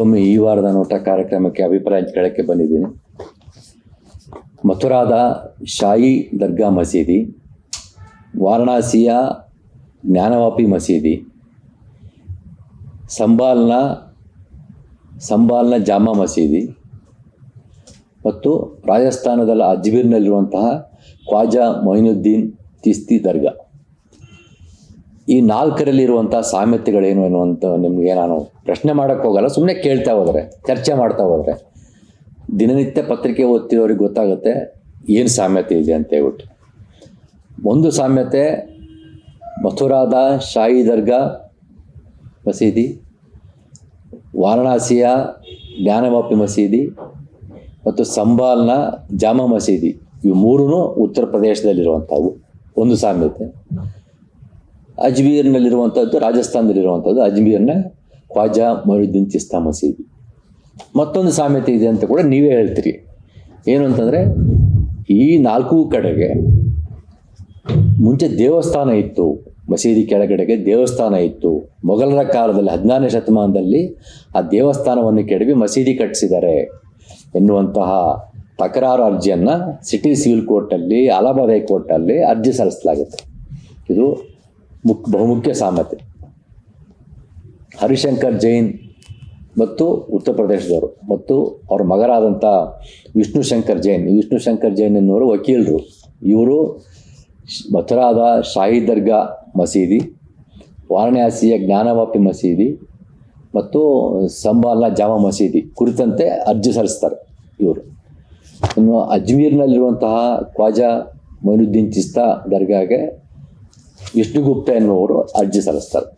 ಮತ್ತೊಮ್ಮೆ ಈ ವಾರದ ನೋಟ ಕಾರ್ಯಕ್ರಮಕ್ಕೆ ಅಭಿಪ್ರಾಯ ಕೇಳಕ್ಕೆ ಬಂದಿದ್ದೀನಿ. ಮಥುರಾದ ಶಾಯಿ ದರ್ಗಾ ಮಸೀದಿ, ವಾರಣಾಸಿಯ ಜ್ಞಾನವಾಪಿ ಮಸೀದಿ, ಸಂಬಾಲ್ನ ಸಂಬಾಲ್ನ ಜಾಮಾ ಮಸೀದಿ ಮತ್ತು ರಾಜಸ್ಥಾನದಲ್ಲಿ ಅಜ್ಮೀರ್ನಲ್ಲಿರುವಂತಹ ಖ್ವಾಜಾ ಮೊಯಿನುದ್ದೀನ್ ತಿಸ್ತಿ ದರ್ಗಾ. ಈ ನಾಲ್ಕರಲ್ಲಿರುವಂಥ ಸಾಮ್ಯತೆಗಳೇನು ಅನ್ನುವಂಥ ನಿಮಗೆ ನಾನು ಪ್ರಶ್ನೆ ಮಾಡೋಕ್ಕೆ ಹೋಗಲ್ಲ ಸುಮ್ಮನೆ ಕೇಳ್ತಾ ಹೋದರೆ, ಚರ್ಚೆ ಮಾಡ್ತಾ ಹೋದ್ರೆ. ದಿನನಿತ್ಯ ಪತ್ರಿಕೆ ಓದ್ತಿರೋರಿಗೆ ಗೊತ್ತಾಗುತ್ತೆ ಏನು ಸಾಮ್ಯತೆ ಇದೆ ಅಂತ ಹೇಳ್ಬಿಟ್ಟು. ಒಂದು ಸಾಮ್ಯತೆ, ಮಥುರಾದ ಶಾಹಿ ದರ್ಗಾ ಮಸೀದಿ, ವಾರಣಾಸಿಯ ಜ್ಞಾನವಾಪಿ ಮಸೀದಿ ಮತ್ತು ಸಂಬಾಲ್ನ ಜಾಮಾ ಮಸೀದಿ, ಇವು ಮೂರೂ ಉತ್ತರ ಪ್ರದೇಶದಲ್ಲಿರುವಂಥವು, ಒಂದು ಸಾಮ್ಯತೆ. ಅಜ್ಮೀರ್ನಲ್ಲಿರುವಂಥದ್ದು ರಾಜಸ್ಥಾನದಲ್ಲಿರುವಂಥದ್ದು ಅಜ್ಮೀರ್ನ ಖ್ವಾಜಾ ಮೊಹಿದ್ದೀನ್ ಚಿಸ್ತಾ ಮಸೀದಿ. ಮತ್ತೊಂದು ಸಾಮ್ಯತೆ ಇದೆ ಅಂತ ಕೂಡ ನೀವೇ ಹೇಳ್ತೀರಿ. ಏನು ಅಂತಂದರೆ, ಈ ನಾಲ್ಕು ಕಡೆಗೆ ಮುಂಚೆ ದೇವಸ್ಥಾನ ಇತ್ತು, ಮಸೀದಿ ಕೆಳಗಡೆಗೆ ದೇವಸ್ಥಾನ ಇತ್ತು. ಮೊಘಲರ ಕಾಲದಲ್ಲಿ ಹದಿನಾರನೇ ಶತಮಾನದಲ್ಲಿ ಆ ದೇವಸ್ಥಾನವನ್ನು ಕೆಡವಿ ಮಸೀದಿ ಕಟ್ಟಿಸಿದ್ದಾರೆ ಎನ್ನುವಂತಹ ತಕರಾರು ಅರ್ಜಿಯನ್ನು ಸಿಟಿ ಸಿವಿಲ್ ಕೋರ್ಟಲ್ಲಿ ಅಲಹಾಬಾದ್ ಹೈಕೋರ್ಟಲ್ಲಿ ಅರ್ಜಿ ಸಲ್ಲಿಸಲಾಗುತ್ತೆ. ಇದು ಮುಕ್, ಬಹುಮುಖ್ಯ ಸಾಮ್ಯತೆ ಹರಿಶಂಕರ್ ಜೈನ್ ಮತ್ತು ಉತ್ತರ ಪ್ರದೇಶದವರು ಮತ್ತು ಅವ್ರ ಮಗರಾದಂಥ ವಿಷ್ಣು ಶಂಕರ್ ಜೈನ್. ವಿಷ್ಣು ಶಂಕರ್ ಜೈನ್ ಎನ್ನುವರು ವಕೀಲರು. ಇವರು ಮಥುರಾದ ಶಾಹಿ ದರ್ಗಾ ಮಸೀದಿ, ವಾರಣಾಸಿಯ ಜ್ಞಾನವಾಪಿ ಮಸೀದಿ ಮತ್ತು ಸಂಬಾಲ್ನ ಜಾಮ ಮಸೀದಿ ಕುರಿತಂತೆ ಅರ್ಜಿ ಸಲ್ಲಿಸ್ತಾರೆ ಇವರು. ಇನ್ನು ಅಜ್ಮೀರ್ನಲ್ಲಿರುವಂತಹ ಖ್ವಾಜಾ ಮೊಯ್ನುದ್ದೀನ್ ಚಿಸ್ತಾ ದರ್ಗಾಗೆ ವಿಷ್ಣುಗುಪ್ತ ಎನ್ನುವರು ಅರ್ಜಿ ಸಲ್ಲಿಸ್ತಾರೆ.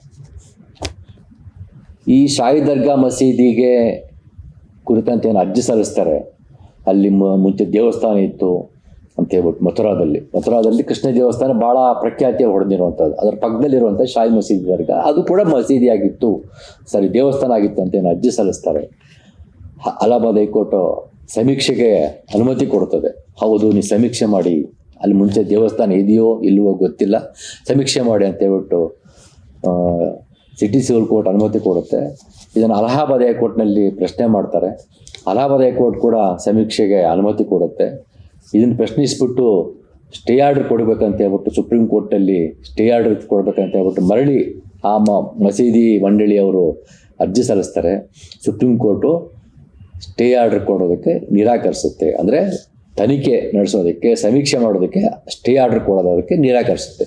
ಈ ಶಾಹಿ ದರ್ಗಾ ಮಸೀದಿಗೆ ಕುರಿತಂತೆ ಏನು ಅರ್ಜಿ ಸಲ್ಲಿಸ್ತಾರೆ? ಅಲ್ಲಿ ಮುಂಚೆ ದೇವಸ್ಥಾನ ಇತ್ತು ಅಂತ ಹೇಳ್ಬಿಟ್ಟು ಮಥುರಾದಲ್ಲಿ. ಮಥುರಾದಲ್ಲಿ ಕೃಷ್ಣ ದೇವಸ್ಥಾನ ಭಾಳ ಪ್ರಖ್ಯಾತಿ ಹೊಡೆದಿರುವಂಥದ್ದು. ಅದರ ಪಕ್ಕದಲ್ಲಿರುವಂಥ ಶಾಹಿ ಮಸೀದಿ ದರ್ಗಾ. ಅದು ಕೂಡ ಮಸೀದಿ ಆಗಿತ್ತು ಸರಿ, ದೇವಸ್ಥಾನ ಆಗಿತ್ತು ಅಂತ ಏನು ಅರ್ಜಿ ಸಲ್ಲಿಸ್ತಾರೆ? ಅಲಹಾಬಾದ್ ಹೈಕೋರ್ಟ್ ಸಮೀಕ್ಷೆಗೆ ಅನುಮತಿ ಕೊಡ್ತದೆ. ಹೌದು ನೀವು ಸಮೀಕ್ಷೆ ಮಾಡಿ. ಅಲ್ಲಿ ಮುಂಚೆ ದೇವಸ್ಥಾನ ಇದೆಯೋ ಇಲ್ಲವೋ ಗೊತ್ತಿಲ್ಲ. ಸಮೀಕ್ಷೆ ಮಾಡಿ ಅಂತ ಹೇಳ್ಬಿಟ್ಟು ಸಿಟಿ ಸಿವಿಲ್ ಕೋರ್ಟ್ ಅನುಮತಿ ಕೊಡುತ್ತೆ. ಇದನ್ನು ಅಲಹಾಬಾದ್ ಹೈಕೋರ್ಟ್ನಲ್ಲಿ ಪ್ರಶ್ನೆ ಮಾಡ್ತಾರೆ. ಅಲಹಾಬಾದ್ ಹೈಕೋರ್ಟ್ ಕೂಡ ಸಮೀಕ್ಷೆಗೆ ಅನುಮತಿ ಕೊಡುತ್ತೆ. ಇದನ್ನು ಪ್ರಶ್ನಿಸ್ಬಿಟ್ಟು ಸ್ಟೇ ಆರ್ಡರ್ ಕೊಡಬೇಕಂತ ಹೇಳ್ಬಿಟ್ಟು ಸುಪ್ರೀಂ ಕೋರ್ಟಲ್ಲಿ ಸ್ಟೇ ಆರ್ಡರ್ ಕೊಡಬೇಕಂತ ಹೇಳ್ಬಿಟ್ಟು ಮರಳಿ ಆ ಮಸೀದಿ ಮಂಡಳಿಯವರು ಅರ್ಜಿ ಸಲ್ಲಿಸ್ತಾರೆ. ಸುಪ್ರೀಂ ಕೋರ್ಟು ಸ್ಟೇ ಆರ್ಡರ್ ಕೊಡೋದಕ್ಕೆ ನಿರಾಕರಿಸುತ್ತೆ. ಅಂದರೆ ತನಿಖೆ ನಡೆಸೋದಕ್ಕೆ, ಸಮೀಕ್ಷೆ ಮಾಡೋದಕ್ಕೆ, ಸ್ಟೇ ಆರ್ಡರ್ ಕೊಡೋದಕ್ಕೆ ನಿರಾಕರಿಸುತ್ತೆ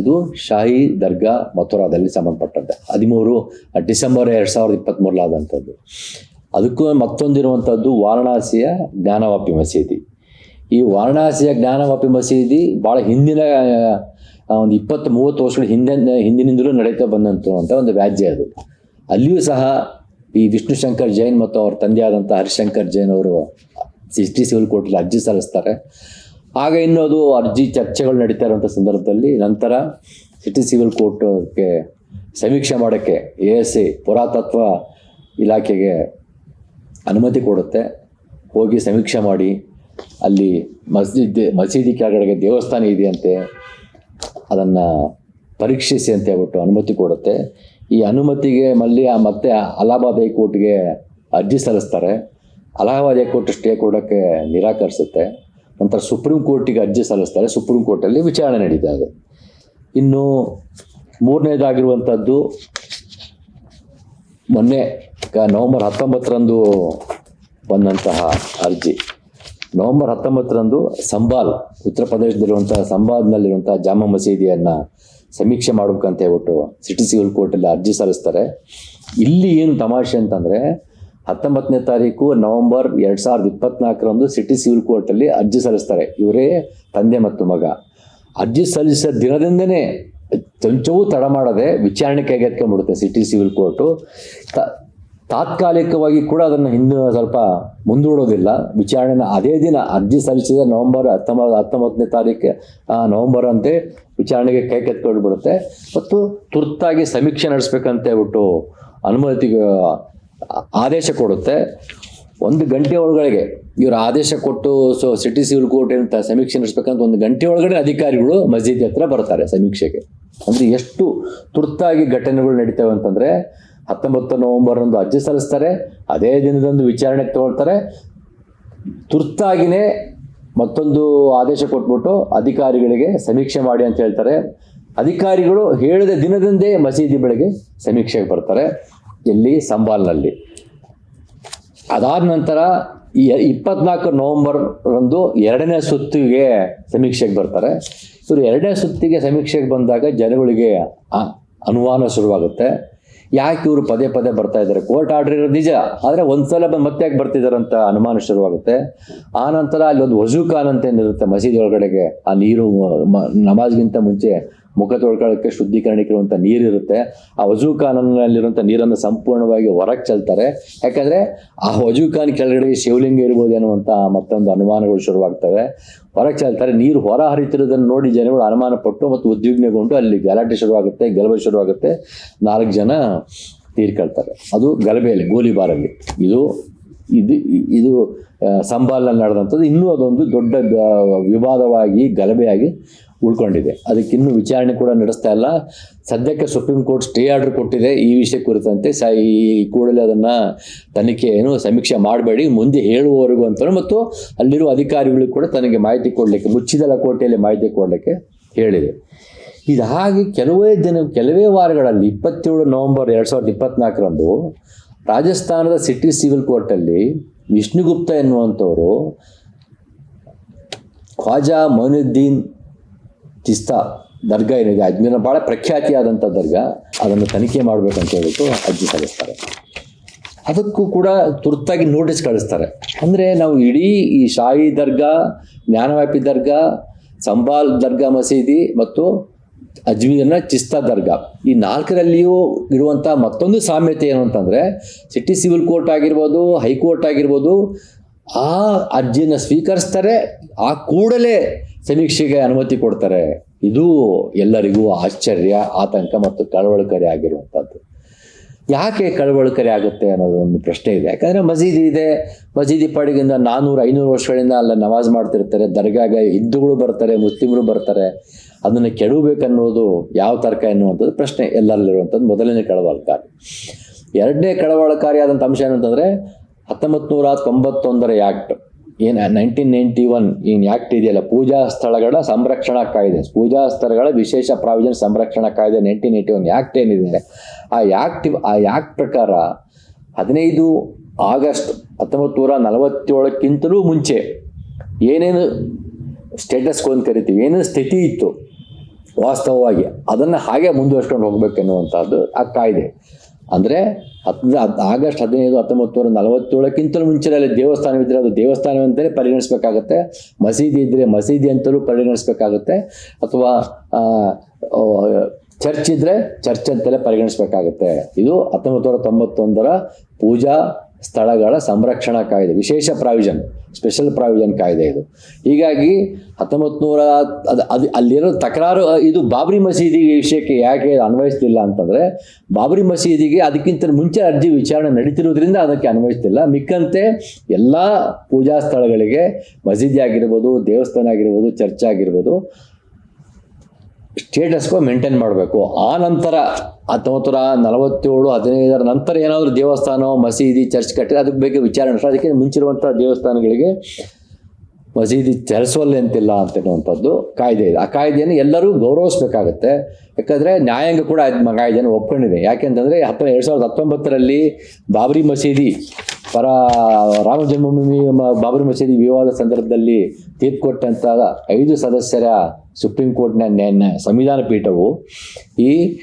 ಇದು ಶಾಹಿ ದರ್ಗಾ ಮಥುರಾದಲ್ಲಿ ಸಂಬಂಧಪಟ್ಟಂತೆ. ಹದಿಮೂರು ಡಿಸೆಂಬರ್ ಎರಡು ಸಾವಿರದ ಇಪ್ಪತ್ತ್ಮೂರಲಾದಂಥದ್ದು ಅದಕ್ಕೂ ಮತ್ತೊಂದಿರುವಂಥದ್ದು ವಾರಣಾಸಿಯ ಜ್ಞಾನವಾಪಿ ಮಸೀದಿ. ಈ ವಾರಣಾಸಿಯ ಜ್ಞಾನವಾಪಿ ಮಸೀದಿ ಭಾಳ ಹಿಂದಿನ ಒಂದು ಇಪ್ಪತ್ತು ಮೂವತ್ತು ವರ್ಷಗಳ ಹಿಂದೆ, ಹಿಂದಿನಿಂದಲೂ ನಡೀತಾ ಬಂದಂಥ ಒಂದು ವ್ಯಾಜ್ಯ ಅದು. ಅಲ್ಲಿಯೂ ಸಹ ಈ ವಿಷ್ಣು ಶಂಕರ್ ಜೈನ್ ಮತ್ತು ಅವ್ರ ತಂದೆಯಾದಂಥ ಹರಿಶಂಕರ್ ಜೈನ್ ಅವರು ಸಿಟಿ ಸಿವಿಲ್ ಕೋರ್ಟಲ್ಲಿ ಅರ್ಜಿ ಸಲ್ಲಿಸ್ತಾರೆ. ಆಗ ಇನ್ನು ಅದು ಅರ್ಜಿ ಚರ್ಚೆಗಳು ನಡೀತಾ ಇರುವಂಥ ಸಂದರ್ಭದಲ್ಲಿ ನಂತರ ಸಿಟಿ ಸಿವಿಲ್ ಕೋರ್ಟ್ಗೆ ಸಮೀಕ್ಷೆ ಮಾಡೋಕ್ಕೆ ಎ ಎಸ್ ಸಿ ಪುರಾತತ್ವ ಇಲಾಖೆಗೆ ಅನುಮತಿ ಕೊಡುತ್ತೆ. ಹೋಗಿ ಸಮೀಕ್ಷೆ ಮಾಡಿ ಅಲ್ಲಿ ಮಸ್ಜಿದ್ ಮಸೀದಿ ಕೆಳಗಡೆಗೆ ದೇವಸ್ಥಾನ ಇದೆಯಂತೆ ಅದನ್ನು ಪರೀಕ್ಷಿಸಿ ಅಂತ ಹೇಳ್ಬಿಟ್ಟು ಅನುಮತಿ ಕೊಡುತ್ತೆ. ಈ ಅನುಮತಿಗೆ ಮಲ್ಲಿ ಮತ್ತೆ ಅಲಹಾಬಾದ್ ಹೈಕೋರ್ಟ್ಗೆ ಅರ್ಜಿ ಸಲ್ಲಿಸ್ತಾರೆ. ಅಲಹಾಬಾದ್ ಹೈಕೋರ್ಟ್ ಸ್ಟೇ ಕೊಡೋಕ್ಕೆ ನಿರಾಕರಿಸುತ್ತೆ. ನಂತರ ಸುಪ್ರೀಂ ಕೋರ್ಟಿಗೆ ಅರ್ಜಿ ಸಲ್ಲಿಸ್ತಾರೆ. ಸುಪ್ರೀಂ ಕೋರ್ಟಲ್ಲಿ ವಿಚಾರಣೆ ನಡೀತಾ ಇದೆ. ಇನ್ನು ಮೂರನೇದಾಗಿರುವಂಥದ್ದು, ಮೊನ್ನೆ ನವೆಂಬರ್ ಹತ್ತೊಂಬತ್ತರಂದು ಬಂದಂತಹ ಅರ್ಜಿ. ನವೆಂಬರ್ ಹತ್ತೊಂಬತ್ತರಂದು ಸಂಬಾಲ್, ಉತ್ತರ ಪ್ರದೇಶದಲ್ಲಿರುವಂಥ ಸಂಬಾಲ್ನಲ್ಲಿರುವಂಥ ಜಾಮಾ ಮಸೀದಿಯನ್ನು ಸಮೀಕ್ಷೆ ಮಾಡ್ಬೇಕಂತ ಹೇಳ್ಬಿಟ್ಟು ಸಿಟಿ ಸಿವಿಲ್ ಕೋರ್ಟಲ್ಲಿ ಅರ್ಜಿ ಸಲ್ಲಿಸ್ತಾರೆ. ಇಲ್ಲಿ ಏನು ತಮಾಷೆ ಅಂತಂದರೆ ಹತ್ತೊಂಬತ್ತನೇ ತಾರೀಕು ನವೆಂಬರ್ ಎರಡು ಸಾವಿರದ ಇಪ್ಪತ್ನಾಲ್ಕರಂದು ಸಿಟಿ ಸಿವಿಲ್ ಕೋರ್ಟಲ್ಲಿ ಅರ್ಜಿ ಸಲ್ಲಿಸ್ತಾರೆ. ಇವರೇ ತಂದೆ ಮತ್ತು ಮಗ. ಅರ್ಜಿ ಸಲ್ಲಿಸಿದ ದಿನದಿಂದನೇ ಕೊಂಚವೂ ತಡ ಮಾಡದೆ ವಿಚಾರಣೆ ಕೈಗೆತ್ಕೊಂಡ್ಬಿಡುತ್ತೆ ಸಿಟಿ ಸಿವಿಲ್ ಕೋರ್ಟು. ತಾತ್ಕಾಲಿಕವಾಗಿ ಕೂಡ ಅದನ್ನು ಹಿಂದೆ ಸ್ವಲ್ಪ ಮುಂದೂಡೋದಿಲ್ಲ. ವಿಚಾರಣೆನ ಅದೇ ದಿನ ಅರ್ಜಿ ಸಲ್ಲಿಸಿದ ನವೆಂಬರ್ ಹತ್ತೊಂಬತ್ತು ಹತ್ತೊಂಬತ್ತನೇ ತಾರೀಕು ನವೆಂಬರ್ ಅಂತೆ ವಿಚಾರಣೆಗೆ ಕೈ ಕೆತ್ಕೊಂಡು ಬಿಡುತ್ತೆ ಮತ್ತು ತುರ್ತಾಗಿ ಸಮೀಕ್ಷೆ ನಡೆಸ್ಬೇಕಂತ ಹೇಳ್ಬಿಟ್ಟು ಅನುಮತಿಗೆ ಆದೇಶ ಕೊಡುತ್ತೆ. ಒಂದು ಗಂಟೆ ಒಳಗಡೆಗೆ ಇವರು ಆದೇಶ ಕೊಟ್ಟು, ಸೊ ಸಿಟಿ ಸಿವಿಲ್ ಕೋರ್ಟ್ ಅಂತ ಸಮೀಕ್ಷೆ ನಡೆಸ್ಬೇಕಂತ ಒಂದು ಗಂಟೆ ಒಳಗಡೆ ಅಧಿಕಾರಿಗಳು ಮಸೀದಿ ಹತ್ರ ಬರ್ತಾರೆ ಸಮೀಕ್ಷೆಗೆ. ಅಂದ್ರೆ ಎಷ್ಟು ತುರ್ತಾಗಿ ಘಟನೆಗಳು ನಡೀತವೆ ಅಂತಂದರೆ, ಹತ್ತೊಂಬತ್ತು ನವೆಂಬರ್ರಂದು ಅರ್ಜಿ ಸಲ್ಲಿಸ್ತಾರೆ, ಅದೇ ದಿನದಂದು ವಿಚಾರಣೆಗೆ ತಗೊಳ್ತಾರೆ. ತುರ್ತಾಗಿನೇ ಮತ್ತೊಂದು ಆದೇಶ ಕೊಟ್ಬಿಟ್ಟು ಅಧಿಕಾರಿಗಳಿಗೆ ಸಮೀಕ್ಷೆ ಮಾಡಿ ಅಂತ ಹೇಳ್ತಾರೆ. ಅಧಿಕಾರಿಗಳು ಹೇಳಿದ ದಿನದಂದೇ ಮಸೀದಿ ಬೆಳಗ್ಗೆ ಸಮೀಕ್ಷೆಗೆ ಬರ್ತಾರೆ. ಎಲ್ಲಿ? ಸಂಬಾಲ್ನಲ್ಲಿ. ಅದಾದ ನಂತರ ಇಪ್ಪತ್ನಾಲ್ಕು ನವೆಂಬರ್ರಂದು ಎರಡನೇ ಸುತ್ತಿಗೆ ಸಮೀಕ್ಷೆಗೆ ಬರ್ತಾರೆ. ಇವರು ಎರಡನೇ ಸುತ್ತಿಗೆ ಸಮೀಕ್ಷೆಗೆ ಬಂದಾಗ ಜನಗಳಿಗೆ ಅನುಮಾನ ಶುರುವಾಗುತ್ತೆ. ಯಾಕೆ ಇವರು ಪದೇ ಪದೇ ಬರ್ತಾ ಇದ್ದಾರೆ? ಕೋರ್ಟ್ ಆರ್ಡರ್ ಇರೋದು ನಿಜ. ಆದರೆ ಒಂದ್ಸಲ ಬಂದು ಮತ್ತೆ ಯಾಕೆ ಬರ್ತಿದ್ದಾರೆ ಅಂತ ಅನುಮಾನ ಶುರುವಾಗುತ್ತೆ. ಆ ನಂತರ ಅಲ್ಲಿ ಒಂದು ವಜೂಖಾನ್ ಅಂತ ಏನಿರುತ್ತೆ ಮಸೀದಿ ಒಳಗಡೆಗೆ, ಆ ನೀರು ನಮಾಜ್ಗಿಂತ ಮುಂಚೆ ಮುಖ ತೊಳ್ಕೊಳ್ಳೋಕ್ಕೆ ಶುದ್ಧೀಕರಣಕ್ಕೆ ಇರುವಂಥ ನೀರಿರುತ್ತೆ. ಆ ವಜೂ ಖಾನಲ್ಲಿರುವಂಥ ನೀರನ್ನು ಸಂಪೂರ್ಣವಾಗಿ ಹೊರಗೆ ಚೆಲ್ತಾರೆ. ಯಾಕಂದರೆ ಆ ವಜೂ ಖಾನ್ ಕೆಳಗಡೆ ಶಿವಲಿಂಗ ಇರ್ಬೋದು ಅನ್ನುವಂಥ ಮತ್ತೊಂದು ಅನುಮಾನಗಳು ಶುರುವಾಗ್ತವೆ. ಹೊರಗೆ ಚೆಲ್ತಾರೆ, ನೀರು ಹೊರ ಹರಿತಿರೋದನ್ನು ನೋಡಿ ಜನಗಳು ಅನುಮಾನ ಪಟ್ಟು ಮತ್ತು ಉದ್ವಿಗ್ನಗೊಂಡು ಅಲ್ಲಿ ಗಲಾಟೆ ಶುರುವಾಗುತ್ತೆ, ಗಲಭೆ ಶುರುವಾಗುತ್ತೆ. ನಾಲ್ಕು ಜನ ತೀರ್ಕೊಳ್ತಾರೆ. ಅದು ಗಲಭೆಯಲ್ಲಿ, ಗೋಲಿಬಾರಲ್ಲಿ. ಇದು ಇದು ಇದು ಸಂಬಾಲ್ನಲ್ಲಿ ನಡೆದಂಥದ್ದು. ಇನ್ನೂ ಅದೊಂದು ದೊಡ್ಡ ವಿವಾದವಾಗಿ, ಗಲಭೆಯಾಗಿ ಉಳ್ಕೊಂಡಿದೆ. ಅದಕ್ಕಿನ್ನೂ ವಿಚಾರಣೆ ಕೂಡ ನಡೆಸ್ತಾ ಇಲ್ಲ. ಸದ್ಯಕ್ಕೆ ಸುಪ್ರೀಂ ಕೋರ್ಟ್ ಸ್ಟೇ ಆರ್ಡರ್ ಕೊಟ್ಟಿದೆ. ಈ ವಿಷಯ ಕುರಿತಂತೆ ಸ ಈ ಕೂಡಲೇ ಅದನ್ನು ತನಿಖೆಯನ್ನು ಸಮೀಕ್ಷೆ ಮಾಡಬೇಡಿ. ಮುಂದೆ ಹೇಳುವವರೆಗೂ ಅಂತ ಮತ್ತು ಅಲ್ಲಿರುವ ಅಧಿಕಾರಿಗಳಿಗೂ ಕೂಡ ತನಗೆ ಮಾಹಿತಿ ಕೊಡಲಿಕ್ಕೆ ಮುಚ್ಚಿದ ಕೋಟೆಯಲ್ಲಿ ಮಾಹಿತಿ ಕೊಡಲಿಕ್ಕೆ ಹೇಳಿದೆ. ಇದಾಗಿ ಕೆಲವೇ ದಿನ, ಕೆಲವೇ ವಾರಗಳಲ್ಲಿ ಇಪ್ಪತ್ತೇಳು ನವೆಂಬರ್ ಎರಡು ಸಾವಿರದ ಇಪ್ಪತ್ನಾಲ್ಕರಂದು ರಾಜಸ್ಥಾನದ ಸಿಟಿ ಸಿವಿಲ್ ಕೋರ್ಟಲ್ಲಿ ವಿಷ್ಣುಗುಪ್ತ ಎನ್ನುವಂಥವರು ಖ್ವಾಜಾ ಮೊಯಿನುದ್ದೀನ್ ಚಿಸ್ತಾ ದರ್ಗಾ ಏನಿದೆ ಅಜ್ಮೀರ್ನ ಭಾಳ ಪ್ರಖ್ಯಾತಿಯಾದಂಥ ದರ್ಗಾ. ಅದನ್ನು ತನಿಖೆ ಮಾಡಬೇಕಂತ ಹೇಳ್ಬಿಟ್ಟು ಅರ್ಜಿ ಸಲ್ಲಿಸ್ತಾರೆ. ಅದಕ್ಕೂ ಕೂಡ ತುರ್ತಾಗಿ ನೋಟಿಸ್ ಕಳಿಸ್ತಾರೆ. ಅಂದರೆ ನಾವು ಇಡೀ ಈ ಶಾಹಿ ದರ್ಗಾ, ಜ್ಞಾನವ್ಯಾಪಿ ದರ್ಗಾ, ಸಂಬಾಲ್ ದರ್ಗಾ ಮಸೀದಿ ಮತ್ತು ಅಜ್ಮೀರ್ನ ಚಿಸ್ತಾ ದರ್ಗಾ. ಈ ನಾಲ್ಕರಲ್ಲಿಯೂ ಇರುವಂಥ ಮತ್ತೊಂದು ಸಾಮ್ಯತೆ ಏನು ಅಂತಂದರೆ ಸಿಟಿ ಸಿವಿಲ್ ಕೋರ್ಟ್ ಆಗಿರ್ಬೋದು ಹೈಕೋರ್ಟ್ ಆಗಿರ್ಬೋದು, ಆ ಅರ್ಜಿಯನ್ನು ಸ್ವೀಕರಿಸ್ತಾರೆ. ಆ ಕೂಡಲೇ ಸಮೀಕ್ಷೆಗೆ ಅನುಮತಿ ಕೊಡ್ತಾರೆ. ಇದು ಎಲ್ಲರಿಗೂ ಆಶ್ಚರ್ಯ, ಆತಂಕ ಮತ್ತು ಕಳವಳಕರಿ ಆಗಿರುವಂಥದ್ದು. ಯಾಕೆ ಕಳವಳಕರಿ ಆಗುತ್ತೆ ಅನ್ನೋದು ಒಂದು ಪ್ರಶ್ನೆ ಇದೆ. ಯಾಕಂದರೆ ಮಸೀದಿ ಇದೆ. ಮಸೀದಿ ಪಾಡಿಗಿಂದ ನಾನ್ನೂರು ಐನೂರು ವರ್ಷಗಳಿಂದ ಅಲ್ಲ ನಮಾಜ್ ಮಾಡ್ತಿರ್ತಾರೆ. ದರ್ಗಾಗೆ ಹಿಂದೂಗಳು ಬರ್ತಾರೆ, ಮುಸ್ಲಿಮರು ಬರ್ತಾರೆ. ಅದನ್ನು ಕೆಡವಬೇಕನ್ನೋದು ಯಾವ ತರ್ಕ ಎನ್ನುವಂಥದ್ದು ಪ್ರಶ್ನೆ ಎಲ್ಲರಲ್ಲಿರುವಂಥದ್ದು. ಮೊದಲನೇ ಕಳವಳಕಾರಿ. ಎರಡನೇ ಕಳವಳಕಾರಿಯಾದಂಥ ಅಂಶ ಏನಂತಂದರೆ ಹತ್ತೊಂಬತ್ತು ನೂರ ತೊಂಬತ್ತೊಂದರ ಆ್ಯಕ್ಟ್ ಏನು ನೈನ್ಟೀನ್ ನೈಂಟಿ ಒನ್ ಏನು ಆ್ಯಕ್ಟ್ ಇದೆಯಲ್ಲ? ಪೂಜಾ ಸ್ಥಳಗಳ ಸಂರಕ್ಷಣಾ ಕಾಯ್ದೆ. ಪೂಜಾ ಸ್ಥಳಗಳ ವಿಶೇಷ ಪ್ರಾವಿಜನ್ ಸಂರಕ್ಷಣಾ ಕಾಯ್ದೆ ನೈನ್ಟೀನ್ ಏಯ್ಟಿ ಒನ್ ಆ್ಯಕ್ಟ್ ಏನಿದೆ. ಆ ಆ್ಯಕ್ಟ್ ಆ ಆ್ಯಕ್ಟ್ ಪ್ರಕಾರ ಹದಿನೈದು ಆಗಸ್ಟ್ ಹತ್ತೊಂಬತ್ತು ನೂರ ನಲವತ್ತೇಳಕ್ಕಿಂತಲೂ ಮುಂಚೆ ಏನೇನು ಸ್ಟೇಟಸ್ ಅಂತ ಕರಿತೀವಿ, ಏನೇನು ಸ್ಥಿತಿ ಇತ್ತು ವಾಸ್ತವವಾಗಿ, ಅದನ್ನು ಹಾಗೆ ಮುಂದುವರ್ಸ್ಕೊಂಡು ಹೋಗ್ಬೇಕೆನ್ನುವಂಥದ್ದು ಆ ಕಾಯ್ದೆ. ಅಂದರೆ ಹತ್ತು ಆಗಸ್ಟ್ ಹದಿನೈದು ಹತ್ತೊಂಬತ್ತು ನೂರ ನಲವತ್ತೇಳಕ್ಕಿಂತಲೂ ಮುಂಚಿನಲ್ಲಿ ದೇವಸ್ಥಾನವಿದ್ದರೆ ಅದು ದೇವಸ್ಥಾನವಂತಲೇ ಪರಿಗಣಿಸಬೇಕಾಗತ್ತೆ. ಮಸೀದಿ ಇದ್ದರೆ ಮಸೀದಿ ಅಂತಲೂ ಪರಿಗಣಿಸಬೇಕಾಗುತ್ತೆ. ಅಥವಾ ಚರ್ಚ್ ಇದ್ದರೆ ಚರ್ಚ್ ಅಂತಲೇ ಪರಿಗಣಿಸಬೇಕಾಗುತ್ತೆ. ಇದು ಹತ್ತೊಂಬತ್ತು ನೂರ ತೊಂಬತ್ತೊಂದರ ಪೂಜಾ ಸ್ಥಳಗಳ ಸಂರಕ್ಷಣಾ ಕಾಯ್ದೆ, ವಿಶೇಷ ಪ್ರಾವಿಷನ್. ಸ್ಪೆಷಲ್ ಪ್ರಾವಿಷನ್ ಕಾಯ್ದೆ ಇದು. ಹೀಗಾಗಿ ಹತ್ತೊಂಬತ್ತು ನೂರ ಅದು ಅದು ಅಲ್ಲಿರೋ ತಕರಾರು ಇದು ಬಾಬ್ರಿ ಮಸೀದಿ ವಿಷಯಕ್ಕೆ ಯಾಕೆ ಅನ್ವಯಿಸ್ತಿಲ್ಲ ಅಂತಂದರೆ, ಬಾಬ್ರಿ ಮಸೀದಿಗೆ ಅದಕ್ಕಿಂತ ಮುಂಚೆ ಅರ್ಜಿ ವಿಚಾರಣೆ ನಡೀತಿರೋದ್ರಿಂದ ಅದಕ್ಕೆ ಅನ್ವಯಿಸ್ತಿಲ್ಲ. ಮಿಕ್ಕಂತೆ ಎಲ್ಲ ಪೂಜಾ ಸ್ಥಳಗಳಿಗೆ ಮಸೀದಿ ಆಗಿರ್ಬೋದು, ದೇವಸ್ಥಾನ ಆಗಿರ್ಬೋದು, ಚರ್ಚ್ ಆಗಿರ್ಬೋದು ಸ್ಟೇಟಸ್ಕೋ ಮೇಂಟೈನ್ ಮಾಡಬೇಕು. ಆ ನಂತರ ಹತ್ತೊಂಬತ್ತು ನೂರ ನಲವತ್ತೇಳು, ಹದಿನೈದರ ನಂತರ ಏನಾದರೂ ದೇವಸ್ಥಾನ, ಮಸೀದಿ, ಚರ್ಚ್ ಕಟ್ಟಿದ್ರೆ ಅದಕ್ಕೆ ಬಗ್ಗೆ ವಿಚಾರಣೆ ಅದಕ್ಕೆ ಮುಂಚಿರುವಂಥ ದೇವಸ್ಥಾನಗಳಿಗೆ ಮಸೀದಿ ಚರಿಸುವಲ್ಲಿ ಅಂತಿಲ್ಲ ಅಂತನ್ನುವಂಥದ್ದು ಕಾಯ್ದೆ ಇದೆ. ಆ ಕಾಯ್ದೆಯನ್ನು ಎಲ್ಲರೂ ಗೌರವಿಸಬೇಕಾಗತ್ತೆ. ಯಾಕಂದರೆ ನ್ಯಾಯಾಂಗ ಕೂಡ ಕಾಯ್ದೆಯನ್ನು ಒಪ್ಕೊಂಡಿದೆ. ಯಾಕೆಂತಂದರೆ ಹತ್ತ ಎರಡು ಸಾವಿರದ ಹತ್ತೊಂಬತ್ತರಲ್ಲಿ ಬಾಬರಿ ಮಸೀದಿ ಪರ ರಾಮ ಜನ್ಮಭೂಮಿ ಬಾಬರಿ ಮಸೀದಿ ವಿವಾದ ಸಂದರ್ಭದಲ್ಲಿ ತೀರ್ಪು ಕೊಟ್ಟಂತ ಐದು ಸದಸ್ಯರ ಸುಪ್ರೀಂ ಕೋರ್ಟ್ನ ಸಂವಿಧಾನ ಪೀಠವು ಈ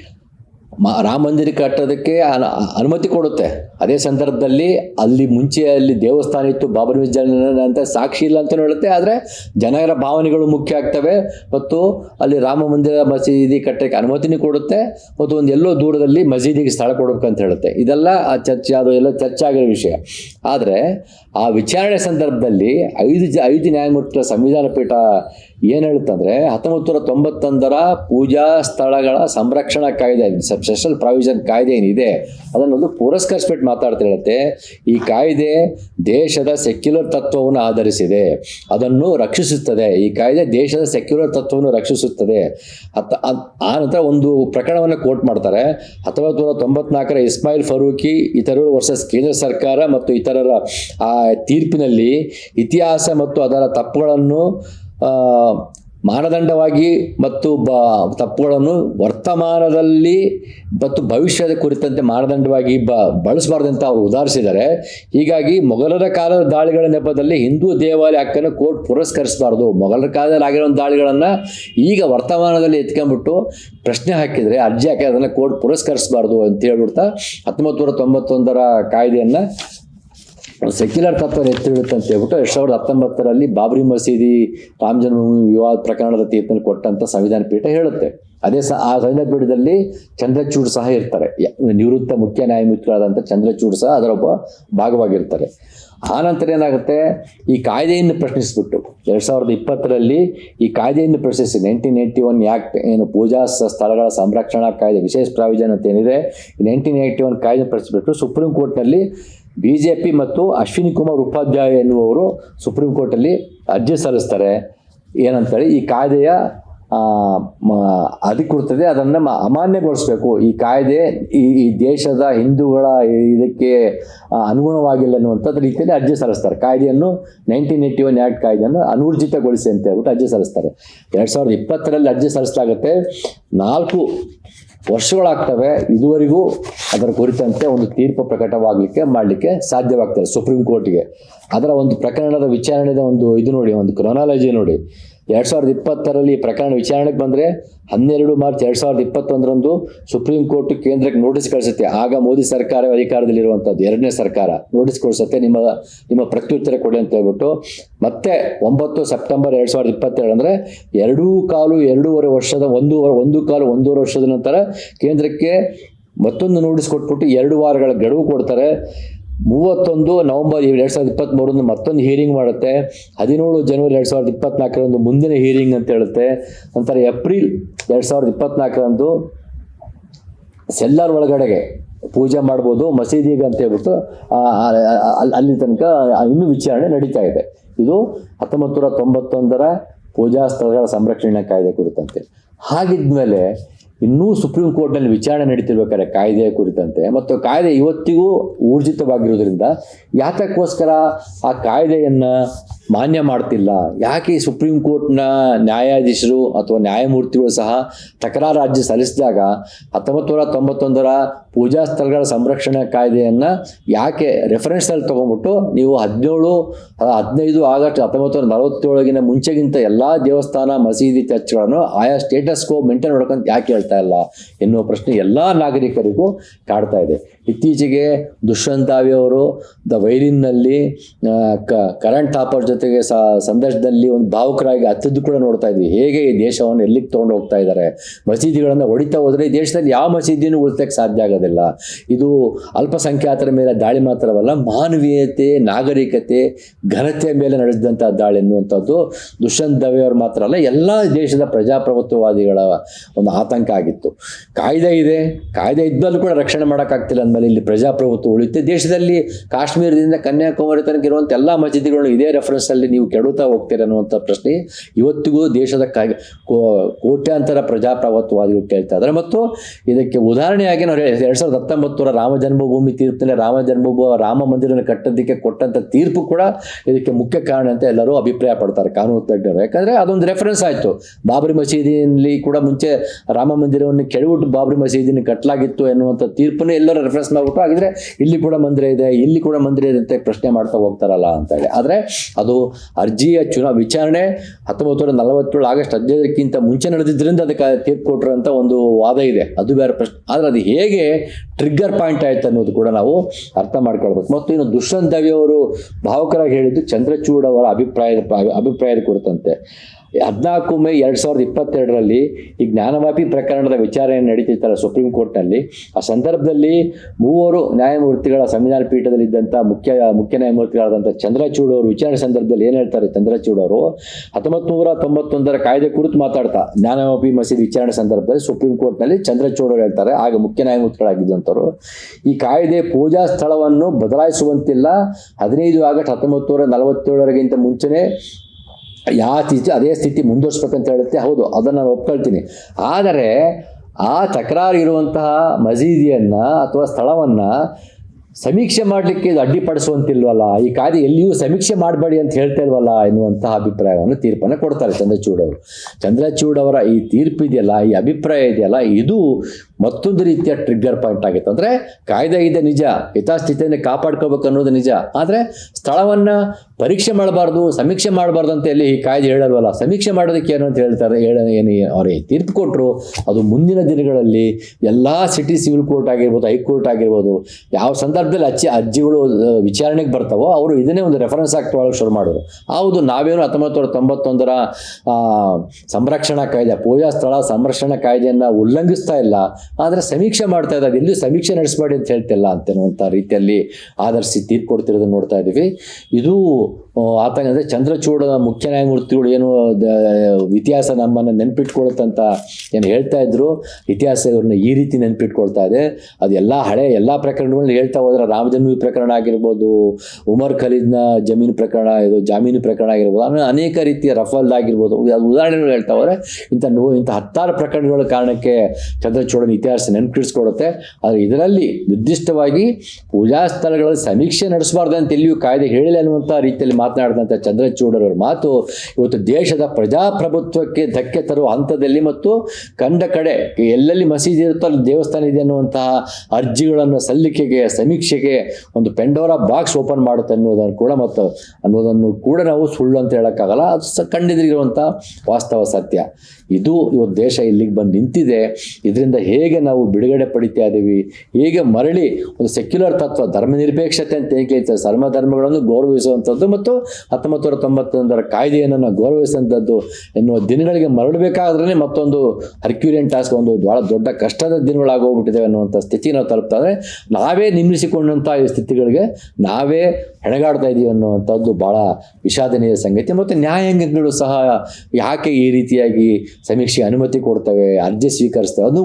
ರಾಮ ಮಂದಿರ ಕಟ್ಟೋದಕ್ಕೆ ಅನ- ಅನುಮತಿ ಕೊಡುತ್ತೆ. ಅದೇ ಸಂದರ್ಭದಲ್ಲಿ ಅಲ್ಲಿ ಮುಂಚೆ ಅಲ್ಲಿ ದೇವಸ್ಥಾನ ಇತ್ತು, ಬಾಬರಿ ಮಸ್ಜಿದ್ ಅಂತ ಸಾಕ್ಷಿ ಇಲ್ಲ ಅಂತ ಹೇಳುತ್ತೆ. ಆದರೆ ಜನರ ಭಾವನೆಗಳು ಮುಖ್ಯ ಆಗ್ತವೆ. ಮತ್ತು ಅಲ್ಲಿ ರಾಮ ಮಂದಿರ ಮಸೀದಿ ಕಟ್ಟಕ್ಕೆ ಅನುಮತಿನೂ ಕೊಡುತ್ತೆ. ಮತ್ತು ಒಂದು ಎಲ್ಲೋ ದೂರದಲ್ಲಿ ಮಸೀದಿಗೆ ಸ್ಥಳ ಕೊಡಬೇಕು ಅಂತ ಹೇಳುತ್ತೆ. ಇದೆಲ್ಲ ಆ ಚರ್ಚೆ ಅದು ಎಲ್ಲ ಚರ್ಚೆ ಆಗಿರೋ ವಿಷಯ. ಆದರೆ ಆ ವಿಚಾರಣೆ ಸಂದರ್ಭದಲ್ಲಿ ಐದು ಜ ಐದು ನ್ಯಾಯಮೂರ್ತಿಗಳ ಸಂವಿಧಾನ ಪೀಠ ಏನು ಹೇಳುತ್ತಂದ್ರೆ ಹತ್ತೊಂಬತ್ತು ನೂರ ತೊಂಬತ್ತೊಂದರ ಪೂಜಾ ಸ್ಥಳಗಳ ಸಂರಕ್ಷಣಾ ಕಾಯ್ದೆ ಸ್ಪೆಷಲ್ ಪ್ರಾವಿಷನ್ ಕಾಯ್ದೆ ಏನಿದೆ, ಅದನ್ನೊಂದು ಪುರಸ್ಕರಿಸ್ಬಿಟ್ಟು ಮಾತಾಡ್ತಾ ಹೇಳುತ್ತೆ, ಈ ಕಾಯ್ದೆ ದೇಶದ ಸೆಕ್ಯುಲರ್ ತತ್ವವನ್ನು ಆಧರಿಸಿದೆ, ಅದನ್ನು ರಕ್ಷಿಸುತ್ತದೆ, ಈ ಕಾಯ್ದೆ ದೇಶದ ಸೆಕ್ಯುಲರ್ ತತ್ವವನ್ನು ರಕ್ಷಿಸುತ್ತದೆ. ಹತ್ತ, ಅದ್- ಆ ನಂತರ ಒಂದು ಪ್ರಕರಣವನ್ನು ಕೋಟ್ ಮಾಡ್ತಾರೆ ಹತ್ತೊಂಬತ್ತು ನೂರ ತೊಂಬತ್ನಾಲ್ಕರ ಇಸ್ಮಾಯಿಲ್ ಫರೂಕಿ, ಇತರರು ವರ್ಸಸ್ ಕೇಂದ್ರ ಸರ್ಕಾರ ಮತ್ತು ಇತರರ, ಆ, ತೀರ್ಪಿನಲ್ಲಿ ಇತಿಹಾಸ ಮತ್ತು ಅದರ ತಪ್ಪುಗಳನ್ನು ಮಾನದಂಡವಾಗಿ ಮತ್ತು ಬ, ತಪ್ಪುಗಳನ್ನು ವರ್ತಮಾನದಲ್ಲಿ ಮತ್ತು ಭವಿಷ್ಯದ ಕುರಿತಂತೆ ಮಾನದಂಡವಾಗಿ ಬ, ಬಳಸಬಾರ್ದು ಅಂತ ಅವರು ಉದಾಹರಿಸಿದ್ದಾರೆ. ಹೀಗಾಗಿ ಮೊಘಲರ ಕಾಲದ ದಾಳಿಗಳ ನೆಪದಲ್ಲಿ ಹಿಂದೂ ದೇವಾಲಯ ಹಕ್ಕನ್ನು ಕೋರ್ಟ್ ಪುರಸ್ಕರಿಸಬಾರ್ದು. ಮೊಘಲರ ಕಾಲದಲ್ಲಿ ಆಗಿರೋ ದಾಳಿಗಳನ್ನು ಈಗ ವರ್ತಮಾನದಲ್ಲಿ ಎತ್ಕೊಂಡ್ಬಿಟ್ಟು ಪ್ರಶ್ನೆ ಹಾಕಿದರೆ, ಅರ್ಜಿ ಹಾಕಿ ಅದನ್ನು ಕೋರ್ಟ್ ಪುರಸ್ಕರಿಸಬಾರ್ದು ಅಂತ ಹೇಳ್ಬಿಡ್ತಾ ಹತ್ತೊಂಬತ್ತು ನೂರ ತೊಂಬತ್ತೊಂದರ ಕಾಯ್ದೆಯನ್ನು ಸೆಕ್ಯುಲರ್ ತತ್ವ ಎತ್ತಿಡುತ್ತೆ ಅಂತ ಹೇಳ್ಬಿಟ್ಟು ಎರಡು ಸಾವಿರದ ಹತ್ತೊಂಬತ್ತರಲ್ಲಿ ಬಾಬ್ರಿ ಮಸೀದಿ ರಾಮ ಜನ್ಮಭೂಮಿ ವಿವಾದ ಪ್ರಕರಣದ ತೀರ್ಪನ್ನು ಕೊಟ್ಟಂತ ಸಂವಿಧಾನ ಪೀಠ ಹೇಳುತ್ತೆ. ಅದೇ ಸಹ ಆ ಸಂವಿಧಾನ ಪೀಠದಲ್ಲಿ ಚಂದ್ರಚೂಡ್ ಸಹ ಇರ್ತಾರೆ. ನಿವೃತ್ತ ಮುಖ್ಯ ನ್ಯಾಯಮೂರ್ತಿಗಳಾದಂಥ ಚಂದ್ರಚೂಡ್ ಸಹ ಅದರ ಒಬ್ಬ ಭಾಗವಾಗಿರ್ತಾರೆ. ಆ ನಂತರ ಏನಾಗುತ್ತೆ? ಈ ಕಾಯ್ದೆಯನ್ನು ಪ್ರಶ್ನಿಸಿಬಿಟ್ಟು ಎರಡು ಸಾವಿರದ ಇಪ್ಪತ್ತರಲ್ಲಿ ಈ ಕಾಯ್ದೆಯನ್ನು ಪ್ರಶ್ನಿಸಿ ನೈನ್ಟೀನ್ ಏಯ್ಟಿ ಒನ್ ಆ್ಯಕ್ಟ್ ಏನು ಪೂಜಾ ಸ್ಥಳಗಳ ಸಂರಕ್ಷಣಾ ಕಾಯ್ದೆ ವಿಶೇಷ ಪ್ರಾವಿಜನ್ ಅಂತ ಏನಿದೆ ನೈನ್ಟೀನ್ ಏಯ್ಟಿ ಒನ್ ಕಾಯ್ದೆ ಪ್ರಶ್ನಿಸಿಬಿಟ್ಟು ಸುಪ್ರೀಂ ಕೋರ್ಟ್ನಲ್ಲಿ ಬಿ ಜೆ ಪಿ ಮತ್ತು ಅಶ್ವಿನಿ ಕುಮಾರ್ ಉಪಾಧ್ಯಾಯ ಎನ್ನುವರು ಸುಪ್ರೀಂ ಕೋರ್ಟಲ್ಲಿ ಅರ್ಜಿ ಸಲ್ಲಿಸ್ತಾರೆ. ಏನಂತೇಳಿ ಈ ಕಾಯ್ದೆಯ ಅಧಿಕೃತತೆ ಅದನ್ನು ಅಮಾನ್ಯಗೊಳಿಸಬೇಕು. ಈ ಕಾಯ್ದೆ ಈ ಈ ದೇಶದ ಹಿಂದೂಗಳ ಇದಕ್ಕೆ ಅನುಗುಣವಾಗಿಲ್ಲ ಅನ್ನುವಂಥದ್ದು ರೀತಿಯಲ್ಲಿ ಅರ್ಜಿ ಸಲ್ಲಿಸ್ತಾರೆ. ಕಾಯ್ದೆಯನ್ನು ನೈನ್ಟೀನ್ ಏಯ್ಟಿ ಒನ್ ಆ್ಯಕ್ಟ್ ಕಾಯ್ದೆಯನ್ನು ಅನೂರ್ಜಿತಗೊಳಿಸಿ ಅಂತ ಹೇಳ್ಬಿಟ್ಟು ಅರ್ಜಿ ಸಲ್ಲಿಸ್ತಾರೆ. ಎರಡು ಸಾವಿರದ ಇಪ್ಪತ್ತರಲ್ಲಿ ಅರ್ಜಿ ಸಲ್ಲಿಸಲಾಗುತ್ತೆ. ನಾಲ್ಕು ವರ್ಷಗಳಾಗ್ತವೆ, ಇದುವರೆಗೂ ಅದರ ಕುರಿತಂತೆ ಒಂದು ತೀರ್ಪು ಪ್ರಕಟವಾಗಲಿಕ್ಕೆ, ಮಾಡಲಿಕ್ಕೆ ಸಾಧ್ಯವಾಗ್ತದೆ ಸುಪ್ರೀಂ ಕೋರ್ಟ್ಗೆ. ಅದರ ಒಂದು ಪ್ರಕರಣದ ವಿಚಾರಣೆದ ಒಂದು ಇದು ನೋಡಿ, ಒಂದು ಕ್ರೊನಾಲಜಿ ನೋಡಿ. ಎರಡು ಸಾವಿರದ ಇಪ್ಪತ್ತರಲ್ಲಿ ಪ್ರಕರಣ ವಿಚಾರಣೆಗೆ ಬಂದರೆ ಹನ್ನೆರಡು ಮಾರ್ಚ್ ಎರಡು ಸಾವಿರದ ಇಪ್ಪತ್ತೊಂದರಂದು ಸುಪ್ರೀಂ ಕೋರ್ಟ್ ಕೇಂದ್ರಕ್ಕೆ ನೋಟಿಸ್ ಕಳಿಸುತ್ತೆ. ಆಗ ಮೋದಿ ಸರ್ಕಾರ ಅಧಿಕಾರದಲ್ಲಿರುವಂಥದ್ದು ಎರಡನೇ ಸರ್ಕಾರ. ನೋಟಿಸ್ ಕಳಿಸುತ್ತೆ. ನಿಮ್ಮ ನಿಮ್ಮ ಪ್ರತ್ಯುತ್ತರ ಕೊಡಿ ಅಂತ ಹೇಳ್ಬಿಟ್ಟು. ಮತ್ತೆ ಒಂಬತ್ತು ಸೆಪ್ಟೆಂಬರ್ ಎರಡು ಸಾವಿರದ ಇಪ್ಪತ್ತೆರಡು ಅಂದರೆ ಎರಡೂ ಕಾಲು ಎರಡೂವರೆ ವರ್ಷದ ಒಂದು ಒಂದು ಕಾಲು ಒಂದೂವರೆ ವರ್ಷದ ನಂತರ ಕೇಂದ್ರಕ್ಕೆ ಮತ್ತೊಂದು ನೋಟಿಸ್ ಕೊಟ್ಬಿಟ್ಟು ಎರಡು ವಾರಗಳ ಗಡುವು ಕೊಡ್ತಾರೆ. ಮೂವತ್ತೊಂದು ನವೆಂಬರ್ ಎರಡು ಸಾವಿರದ ಇಪ್ಪತ್ತ್ಮೂರರಂದು ಮತ್ತೊಂದು ಹೀರಿಂಗ್ ಮಾಡುತ್ತೆ. ಹದಿನೇಳು ಜನವರಿ ಎರಡು ಸಾವಿರದ ಇಪ್ಪತ್ನಾಲ್ಕರಂದು ಮುಂದಿನ ಹೀರಿಂಗ್ ಅಂತ ಹೇಳುತ್ತೆ. ನಂತರ ಏಪ್ರಿಲ್ ಎರಡು ಸಾವಿರದ ಇಪ್ಪತ್ನಾಲ್ಕರಂದು ಸೆಲ್ಲಾರ್ ಒಳಗಡೆಗೆ ಪೂಜೆ ಮಾಡ್ಬೋದು ಮಸೀದಿಗೆ ಅಂತ ಹೇಳ್ಬಿಟ್ಟು ಅಲ್ಲಿ ತನಕ ಇನ್ನೂ ವಿಚಾರಣೆ ನಡೀತಾ ಇದೆ. ಇದು ಹತ್ತೊಂಬತ್ತು ನೂರ ತೊಂಬತ್ತೊಂದರ ಪೂಜಾ ಸ್ಥಳಗಳ ಸಂರಕ್ಷಣೆ ಕಾಯ್ದೆ ಕುರಿತಂತೆ. ಹಾಗಿದ್ಮೇಲೆ ಇನ್ನೂ ಸುಪ್ರೀಂ ಕೋರ್ಟ್ನಲ್ಲಿ ವಿಚಾರಣೆ ನಡೀತಿರ್ಬೇಕಾದ್ರೆ ಕಾಯ್ದೆಯ ಕುರಿತಂತೆ. ಮತ್ತು ಕಾಯ್ದೆ ಇವತ್ತಿಗೂ ಊರ್ಜಿತವಾಗಿರುವುದರಿಂದ ಯಾತಕ್ಕೋಸ್ಕರ ಆ ಕಾಯ್ದೆಯನ್ನು ಮಾನ್ಯ ಮಾಡ್ತಿಲ್ಲ. ಯಾಕೆ ಸುಪ್ರೀಂ ಕೋರ್ಟ್ನ ನ್ಯಾಯಾಧೀಶರು ಅಥವಾ ನ್ಯಾಯಮೂರ್ತಿಗಳು ಸಹ ತಕರಾರು ಅರ್ಜಿ ಸಲ್ಲಿಸಿದಾಗ ಹತ್ತೊಂಬತ್ತು ನೂರ ತೊಂಬತ್ತೊಂದರ ಪೂಜಾ ಸ್ಥಳಗಳ ಸಂರಕ್ಷಣೆ ಕಾಯ್ದೆಯನ್ನು ಯಾಕೆ ರೆಫರೆನ್ಸ್ನಲ್ಲಿ ತೊಗೊಂಡ್ಬಿಟ್ಟು ನೀವು ಹದಿನೇಳು, ಹದಿನೈದು ಆಗಸ್ಟ್ ಹತ್ತೊಂಬತ್ತು ನೂರ ನಲವತ್ತೇಳಗಿನ ಮುಂಚೆಗಿಂತ ಎಲ್ಲ ದೇವಸ್ಥಾನ, ಮಸೀದಿ, ಚರ್ಚ್ಗಳನ್ನು ಆಯಾ ಸ್ಟೇಟಸ್ಗೂ ಮೇಂಟೈನ್ ಮಾಡ್ಕೊಂತ ಯಾಕೆ ಹೇಳ್ತಾ ಇಲ್ಲ ಎನ್ನುವ ಪ್ರಶ್ನೆ ಎಲ್ಲ ನಾಗರಿಕರಿಗೂ ಕಾಡ್ತಾ ಇದೆ. ಇತ್ತೀಚೆಗೆ ದುಷ್ಯಂತ ಅವರು ದ ವೈಲಿನ್ನಲ್ಲಿ ಕರೆಂಟ್ ಟಾಪರ್ ಜೊತೆಗೆ ಸ ಸಂದರ್ಶದಲ್ಲಿ ಒಂದು ಭಾವುಕರಾಗಿ ಹತ್ತಿದ್ದು ಕೂಡ ನೋಡ್ತಾ ಇದ್ವಿ. ಹೇಗೆ ಈ ದೇಶವನ್ನು ಎಲ್ಲಿಗೆ ತೊಗೊಂಡು ಹೋಗ್ತಾ ಇದ್ದಾರೆ? ಮಸೀದಿಗಳನ್ನು ಹೊಡಿತಾ ಹೋದರೆ ಈ ದೇಶದಲ್ಲಿ ಯಾವ ಮಸೀದಿನೂ ಉಳಿಸೋಕ್ಕೆ ಸಾಧ್ಯ ಆಗೋದಿಲ್ಲ. ಇದು ಅಲ್ಪಸಂಖ್ಯಾತರ ಮೇಲೆ ದಾಳಿ ಮಾತ್ರವಲ್ಲ, ಮಾನವೀಯತೆ, ನಾಗರಿಕತೆ, ಘನತೆಯ ಮೇಲೆ ನಡೆಸಿದಂಥ ದಾಳಿ ಎನ್ನುವಂಥದ್ದು ದುಷ್ಯಂತ ದವೆ ಅವರು ಮಾತ್ರ ಅಲ್ಲ, ಎಲ್ಲ ದೇಶದ ಪ್ರಜಾಪ್ರಭುತ್ವವಾದಿಗಳ ಒಂದು ಆತಂಕ ಆಗಿತ್ತು. ಕಾಯ್ದೆ ಇದೆ. ಕಾಯ್ದೆ ಇದ್ದಲ್ಲೂ ಕೂಡ ರಕ್ಷಣೆ ಮಾಡೋಕ್ಕಾಗ್ತಿಲ್ಲ ಅಂದಮೇಲೆ ಇಲ್ಲಿ ಪ್ರಜಾಪ್ರಭುತ್ವ ಉಳಿಯುತ್ತೆ. ದೇಶದಲ್ಲಿ ಕಾಶ್ಮೀರದಿಂದ ಕನ್ಯಾಕುಮಾರಿ ತನಕ ಇರುವಂಥ ಎಲ್ಲ ಮಸೀದಿಗಳನ್ನು ಇದೇ ರೆಫರೆನ್ಸಲ್ಲಿ ನೀವು ಕೆಡುತ್ತಾ ಹೋಗ್ತೀರ ಅನ್ನುವಂಥ ಪ್ರಶ್ನೆ ಇವತ್ತಿಗೂ ದೇಶದ ಕೋಟ್ಯಾಂತರ ಪ್ರಜಾಪ್ರಭುತ್ವವಾದಿಗಳು ಕೇಳ್ತಾ ಇದ್ದಾರೆ. ಮತ್ತು ಇದಕ್ಕೆ ಉದಾಹರಣೆಯಾಗಿ ನಾವು ಎರಡು ಸಾವಿರದ ಹತ್ತೊಂಬತ್ತರ ರಾಮ ಜನ್ಮಭೂಮಿ ತೀರ್ಪಿನಲ್ಲಿ ರಾಮ ಜನ್ಮಭೂ ರಾಮ ಮಂದಿರನ ಕಟ್ಟೋದಕ್ಕೆ ಕೊಟ್ಟಂಥ ತೀರ್ಪು ಕೂಡ ಇದಕ್ಕೆ ಮುಖ್ಯ ಕಾರಣ ಅಂತ ಎಲ್ಲರೂ ಅಭಿಪ್ರಾಯ ಪಡ್ತಾರೆ, ಕಾನೂನು ತಜ್ಞರು. ಯಾಕಂದರೆ ಅದೊಂದು ರೆಫರೆನ್ಸ್ ಆಯಿತು. ಬಾಬರಿ ಮಸೀದಿಯಲ್ಲಿ ಕೂಡ ಮುಂಚೆ ರಾಮ ಮಂದಿರವನ್ನು ಕೆಡವಿಟ್ಟು ಬಾಬರಿ ಮಸೀದಿನ ಕಟ್ಟಲಾಗಿತ್ತು ಎನ್ನುವಂಥ ತೀರ್ಪನ್ನು ಎಲ್ಲರೂ ರೆಫರೆನ್ಸ್ ಮಾಡಿಬಿಟ್ಟು ಆಗಿದ್ರೆ ಇಲ್ಲಿ ಕೂಡ ಮಂದಿರ ಇದೆ, ಇಲ್ಲಿ ಕೂಡ ಮಂದಿರ ಇದೆ ಅಂತ ಪ್ರಶ್ನೆ ಮಾಡ್ತಾ ಹೋಗ್ತಾರಲ್ಲ ಅಂತ ಹೇಳಿ. ಆದರೆ ಅದು ಅರ್ಜಿಯ ಚುನಾ ವಿಚಾರಣೆ ಹತ್ತೊಂಬತ್ತು ನೂರ ನಲವತ್ತೇಳು ಆಗಸ್ಟ್ ಹದಿನೈದಕ್ಕಿಂತ ಮುಂಚೆ ನಡೆದಿದ್ದರಿಂದ ಅದಕ್ಕೆ ತೀರ್ಪು ಕೊಟ್ಟರು ಅಂತ ಒಂದು ವಾದ ಇದೆ. ಅದು ಬೇರೆ ಪ್ರಶ್ನೆ. ಆದರೆ ಅದು ಹೇಗೆ ಟ್ರಿಗ್ಗರ್ ಪಾಯಿಂಟ್ ಆಯ್ತು ಅನ್ನೋದು ಕೂಡ ನಾವು ಅರ್ಥ ಮಾಡ್ಕೊಳ್ಬೇಕು. ಮತ್ತು ಇನ್ನು ದುಷ್ಯಂತ್ ದವಿ ಅವರು ಭಾವುಕರಾಗಿ ಹೇಳಿದ್ದು ಚಂದ್ರಚೂಡ್ ಅವರ ಅಭಿಪ್ರಾಯದ ಅಭಿಪ್ರಾಯದ ಕುರಿತಂತೆ. ಹದಿನಾಲ್ಕು ಮೇ ಎರಡು ಸಾವಿರದ ಇಪ್ಪತ್ತೆರಡರಲ್ಲಿ ಈ ಜ್ಞಾನವಾಪಿ ಪ್ರಕರಣದ ವಿಚಾರಣೆ ನಡೀತಿರ್ತಾರೆ ಸುಪ್ರೀಂ ಕೋರ್ಟ್ನಲ್ಲಿ. ಆ ಸಂದರ್ಭದಲ್ಲಿ ಮೂವರು ನ್ಯಾಯಮೂರ್ತಿಗಳ ಸಂವಿಧಾನ ಪೀಠದಲ್ಲಿದ್ದಂಥ ಮುಖ್ಯ ಮುಖ್ಯ ನ್ಯಾಯಮೂರ್ತಿಗಳಾದಂಥ ಚಂದ್ರಚೂಡ್ ಅವರು ವಿಚಾರಣೆ ಸಂದರ್ಭದಲ್ಲಿ ಏನು ಹೇಳ್ತಾರೆ ಚಂದ್ರಚೂಡ್ ಅವರು? ಹತ್ತೊಂಬತ್ತು ನೂರ ತೊಂಬತ್ತೊಂದರ ಕಾಯ್ದೆ ಕುರಿತು ಮಾತಾಡ್ತಾ ಜ್ಞಾನವಾಪಿ ಮಸೀದಿ ವಿಚಾರಣೆ ಸಂದರ್ಭದಲ್ಲಿ ಸುಪ್ರೀಂ ಕೋರ್ಟ್ನಲ್ಲಿ ಚಂದ್ರಚೂಡ್ ಅವರು ಹೇಳ್ತಾರೆ ಆಗ ಮುಖ್ಯ ನ್ಯಾಯಮೂರ್ತಿಗಳಾಗಿದ್ದಂಥವ್ರು. ಈ ಕಾಯ್ದೆ ಪೂಜಾ ಸ್ಥಳವನ್ನು ಬದಲಾಯಿಸುವಂತಿಲ್ಲ. ಹದಿನೈದು ಆಗಸ್ಟ್ ಹತ್ತೊಂಬತ್ತು ನೂರ ನಲವತ್ತೇಳರಿಗಿಂತ ಮುಂಚೆನೇ ಯಾವ ಸ್ಥಿತಿ, ಅದೇ ಸ್ಥಿತಿ ಮುಂದುವರ್ಸ್ಬೇಕಂತ ಹೇಳುತ್ತೆ. ಹೌದು, ಅದನ್ನು ನಾನು ಒಪ್ಕೊಳ್ತೀನಿ. ಆದರೆ ಆ ತಕರಾರು ಇರುವಂತಹ ಮಸೀದಿಯನ್ನು ಅಥವಾ ಸ್ಥಳವನ್ನು ಸಮೀಕ್ಷೆ ಮಾಡಲಿಕ್ಕೆ ಇದು ಅಡ್ಡಿಪಡಿಸುವಂತಿಲ್ವಲ್ಲ? ಈ ಕಾಯ್ದೆ ಎಲ್ಲಿಯೂ ಸಮೀಕ್ಷೆ ಮಾಡಬೇಡಿ ಅಂತ ಹೇಳ್ತಾ ಇಲ್ವಲ್ಲ ಎನ್ನುವಂತಹ ಅಭಿಪ್ರಾಯವನ್ನು ತೀರ್ಪನ್ನು ಕೊಡ್ತಾರೆ ಚಂದ್ರಚೂಡ್ ಅವರು. ಚಂದ್ರಚೂಡ್ ಈ ತೀರ್ಪು ಇದೆಯಲ್ಲ ಈ ಅಭಿಪ್ರಾಯ ಇದೆಯಲ್ಲ, ಇದು ಮತ್ತೊಂದು ರೀತಿಯ ಟ್ರಿಗ್ಗರ್ ಪಾಯಿಂಟ್ ಆಗಿತ್ತು. ಅಂದರೆ ಕಾಯ್ದೆ ಇದೆ ನಿಜ ಯಥಾಸ್ಥಿತಿಯನ್ನು ಕಾಪಾಡ್ಕೋಬೇಕು ಅನ್ನೋದು ನಿಜ. ಆದರೆ ಸ್ಥಳವನ್ನು ಪರೀಕ್ಷೆ ಮಾಡಬಾರ್ದು, ಸಮೀಕ್ಷೆ ಮಾಡಬಾರ್ದು ಅಂತ ಹೇಳಿ ಈ ಕಾಯ್ದೆ ಹೇಳಲ್ವಲ್ಲ? ಸಮೀಕ್ಷೆ ಮಾಡೋದಕ್ಕೆ ಏನು ಅಂತ ಹೇಳ್ತಾರೆ? ಹೇಳ, ಏನು ಅವ್ರಿಗೆ ತೀರ್ಪು ಕೊಟ್ಟರು ಅದು ಮುಂದಿನ ದಿನಗಳಲ್ಲಿ ಎಲ್ಲ ಸಿಟಿ ಸಿವಿಲ್ ಕೋರ್ಟ್ ಆಗಿರ್ಬೋದು ಹೈಕೋರ್ಟ್ ಆಗಿರ್ಬೋದು, ಯಾವ ಸಂದರ್ಭದಲ್ಲಿ ಅಚ್ಚಿ ಅಜ್ಜಿಗಳು ವಿಚಾರಣೆಗೆ ಬರ್ತಾವೋ, ಅವರು ಇದನ್ನೇ ಒಂದು ರೆಫರೆನ್ಸ್ ಆಕ್ಟ್ ಒಳಗೆ ಶುರು ಮಾಡಿದ್ರು. ಹೌದು ನಾವೇನು ಹತ್ತೊಂಬತ್ತು ತೊಂಬತ್ತೊಂದರ ಸಂರಕ್ಷಣಾ ಕಾಯ್ದೆ, ಪೂಜಾ ಸ್ಥಳ ಸಂರಕ್ಷಣಾ ಕಾಯ್ದೆಯನ್ನು ಉಲ್ಲಂಘಿಸ್ತಾ ಇಲ್ಲ ಆದರೆ ಸಮೀಕ್ಷೆ ಮಾಡ್ತಾ ಇದ್ದಾಗ ಎಲ್ಲೂ ಸಮೀಕ್ಷೆ ನಡೆಸಬೇಡಿ ಅಂತ ಹೇಳ್ತಿಲ್ಲ ಅಂತ ರೀತಿಯಲ್ಲಿ ಆಧರಿಸಿ ತೀರ್ಪು ಕೊಡ್ತಿರೋದನ್ನ ನೋಡ್ತಾ ಇದ್ದೀವಿ ಇದು ಆತಂಕ ಅಂದರೆ ಚಂದ್ರಚೋಡನ ಮುಖ್ಯ ನ್ಯಾಯಮೂರ್ತಿಗಳು ಏನು ಇತಿಹಾಸ ನಮ್ಮನ್ನು ನೆನ್ಪಿಟ್ಕೊಳುತ್ತಂತ ಏನು ಹೇಳ್ತಾ ಇದ್ರು, ಇತಿಹಾಸ ಇವ್ರನ್ನ ಈ ರೀತಿ ನೆನ್ಪಿಟ್ಕೊಳ್ತಾ ಇದೆ. ಅದು ಎಲ್ಲ ಹಳೆ, ಎಲ್ಲ ಪ್ರಕರಣಗಳನ್ನ ಹೇಳ್ತಾ ಹೋದ್ರೆ ರಾಮಜನ್ಮಿ ಪ್ರಕರಣ ಆಗಿರ್ಬೋದು, ಉಮರ್ ಖಲೀದ್ನ ಜಮೀನು ಪ್ರಕರಣ ಇದು ಜಾಮೀನು ಪ್ರಕರಣ ಆಗಿರ್ಬೋದು, ಆಮೇಲೆ ಅನೇಕ ರೀತಿಯ ರಫಲ್ ಅದು ಉದಾಹರಣೆಗಳು ಹೇಳ್ತಾ ಹೋದರೆ ಇಂಥ ನೋ, ಇಂಥ ಹತ್ತಾರು ಪ್ರಕರಣಗಳ ಕಾರಣಕ್ಕೆ ಚಂದ್ರಚೂಡನ ಇತಿಹಾಸ ನೆನ್ಪಿಡಿಸ್ಕೊಡುತ್ತೆ ಆದರೆ ಇದರಲ್ಲಿ ನಿರ್ದಿಷ್ಟವಾಗಿ ಪೂಜಾ ಸ್ಥಳಗಳಲ್ಲಿ ಸಮೀಕ್ಷೆ ನಡೆಸಬಾರ್ದು ಅಂತ ಎಲ್ಲಿಯೂ ಕಾಯ್ದೆ ಹೇಳಿಲ್ಲ ಅನ್ನುವಂಥ ರೀತಿಯಲ್ಲಿ ಮಾತನಾಡಿದಂಥ ಚಂದ್ರಚೂಡರವ್ರ ಮಾತು ಇವತ್ತು ದೇಶದ ಪ್ರಜಾಪ್ರಭುತ್ವಕ್ಕೆ ಧಕ್ಕೆ ತರುವ ಹಂತದಲ್ಲಿ ಮತ್ತು ಕಂಡ ಕಡೆ ಎಲ್ಲೆಲ್ಲಿ ಮಸೀದಿ ಇರುತ್ತೋ ಅಲ್ಲಿ ದೇವಸ್ಥಾನ ಇದೆ ಅನ್ನುವಂತಹ ಅರ್ಜಿಗಳನ್ನು ಸಲ್ಲಿಕೆಗೆ, ಸಮೀಕ್ಷೆಗೆ ಒಂದು ಪೆಂಡೋರ ಬಾಕ್ಸ್ ಓಪನ್ ಮಾಡುತ್ತೆ ಅನ್ನೋದನ್ನು ಕೂಡ ಮತ್ತು ಅನ್ನೋದನ್ನು ಕೂಡ ನಾವು ಸುಳ್ಳು ಅಂತ ಹೇಳೋಕ್ಕಾಗಲ್ಲ. ಅದು ಸ ವಾಸ್ತವ ಸತ್ಯ. ಇದು ಇವತ್ತು ದೇಶ ಇಲ್ಲಿಗೆ ಬಂದು ನಿಂತಿದೆ. ಇದರಿಂದ ಹೇಗೆ ನಾವು ಬಿಡುಗಡೆ ಪಡಿತಾ ಇದ್ದೀವಿ ಹೇಗೆ ಮರಳಿ ಒಂದು ಸೆಕ್ಯುಲರ್ ತತ್ವ ಧರ್ಮ ನಿರಪೇಕ್ಷತೆ ಅಂತ ಏನು ಹೇಳ್ತಾರೆ? ಸರ್ವ ಧರ್ಮಗಳನ್ನು ಗೌರವಿಸುವಂಥದ್ದು ಮತ್ತು ಹತ್ತೊಂಬತ್ತು ತೊಂಬತ್ತೊಂದರ ಕಾಯ್ದೆಯನ್ನು ನಾವು ಗೌರವಿಸುವಂಥದ್ದು ಎನ್ನುವ ದಿನಗಳಿಗೆ ಮರಳಬೇಕಾದ್ರೆ ಮತ್ತೊಂದು ಹರ್ಕ್ಯೂರಿಯನ್ ಟಾಸ್ಕ್ ಒಂದು ಭಾಳ ದೊಡ್ಡ ಕಷ್ಟದ ದಿನಗಳಾಗೋಗ್ಬಿಟ್ಟಿದೆ ಅನ್ನುವಂಥ ಸ್ಥಿತಿ ನಾವು ತಲುಪ್ತಾ ನಾವೇ ನಿರ್ಮಿಸಿಕೊಂಡಂಥ ಈ ಸ್ಥಿತಿಗಳಿಗೆ ನಾವೇ ಹೆಣಗಾಡ್ತಾ ಇದೀವಿ ಅನ್ನುವಂಥದ್ದು ಭಾಳ ವಿಷಾದನೀಯ ಸಂಗತಿ. ಮತ್ತು ನ್ಯಾಯಾಂಗಗಳು ಸಹ ಯಾಕೆ ಈ ರೀತಿಯಾಗಿ ಸಮೀಕ್ಷೆಗೆ ಅನುಮತಿ ಕೊಡ್ತವೆ, ಅರ್ಜಿ ಸ್ವೀಕರಿಸ್ತವೆ? ಅದು